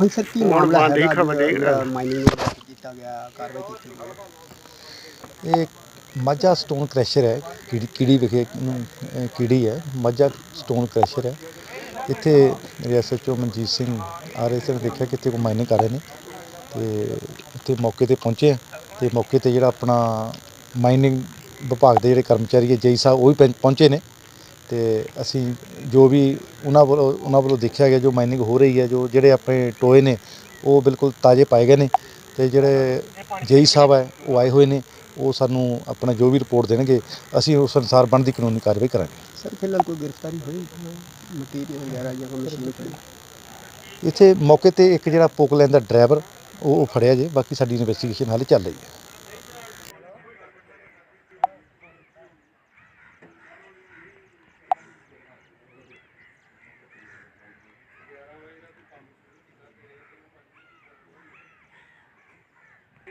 ਹੁਣ ਸਰ ਕੀ ਮਾਮਲਾ ਹੈ ਮਾਈਨਿੰਗ ਨੂੰ ਲੈ ਕੇ ਕੀਤਾ ਗਿਆ ਕਾਰਵਾਈ ਕੀਤੀ ਗਈ ਇਹ ਮਾਝਾ ਸਟੋਨ ਕ੍ਰੈਸ਼ਰ ਹੈ ਕੀੜੀ ਕੀੜੀ ਵਿਖੇ ਨੂੰ ਕੀੜੀ ਹੈ। ਮਾਝਾ ਸਟੋਨ ਕ੍ਰੈਸ਼ਰ ਹੈ। ਇੱਥੇ ਐਸਐਚਓ ਮਨਜੀਤ ਸਿੰਘ ਆ ਰਹੇ ਸੀ ਦੇਖਿਆ ਕਿ ਇੱਥੇ ਕੋਈ ਮਾਈਨਿੰਗ ਕਰ ਰਹੇ ਨੇ। ਤੇ ਇੱਥੇ ਮੌਕੇ ਤੇ ਪਹੁੰਚੇ ਹਾਂ ਤੇ ਮੌਕੇ ਤੇ ਜਿਹੜਾ ਆਪਣਾ ਮਾਈਨਿੰਗ ਵਿਭਾਗ ਦੇ ਜਿਹੜੇ ਕਰਮਚਾਰੀ ਹੈ ਜੇਈ ਸਾਹਿਬ ਉਹ ਵੀ ਪਹੁੰ- ਪਹੁੰਚੇ ਨੇ। ਤੇ ਅਸੀਂ ਜੋ ਵੀ ਉਹਨਾਂ ਵੱਲੋਂ ਉਹਨਾਂ ਵੱਲੋਂ ਦੇਖਿਆ ਗਿਆ ਜੋ ਮਾਈਨਿੰਗ ਹੋ ਰਹੀ ਹੈ ਜੋ ਜਿਹੜੇ ਆਪਣੇ ਟੋਏ ਨੇ ਉਹ ਬਿਲਕੁਲ ਤਾਜ਼ੇ ਪਾਏ ਗਏ ਨੇ ਤੇ ਜਿਹੜੇ ਜੇਈ ਸਾਹਿਬ ਹੈ ਉਹ ਆਏ ਹੋਏ ਨੇ ਉਹ ਸਾਨੂੰ ਆਪਣਾ ਜੋ ਵੀ ਰਿਪੋਰਟ ਦੇਣਗੇ ਅਸੀਂ ਉਸ ਅਨੁਸਾਰ ਬਣਦੀ ਕਾਨੂੰਨੀ ਕਾਰਵਾਈ ਕਰਾਂਗੇ। ਸਰ ਫਿਲਹਾਲ ਕੋਈ ਗ੍ਰਿਫਤਾਰੀ ਹੋਈ ਮਟੀਰੀਅਲ ਵਗੈਰਾ ਜਾਂ ਕੋਈ ਮਸ਼ੀਨ ਫੜੀ ਇੱਥੇ ਮੌਕੇ ਤੇ ਇੱਕ ਜਿਹੜਾ ਪੋਕਲੈਂਡ ਦਾ ਡਰਾਈਵਰ ਉਹ ਉਹ ਫੜਿਆ ਜੇ ਬਾਕੀ ਸਾਡੀ ਇਨਵੈਸਟੀਗੇਸ਼ਨ ਹਾਲੇ ਚੱਲ ਰਹੀ ਹੈ।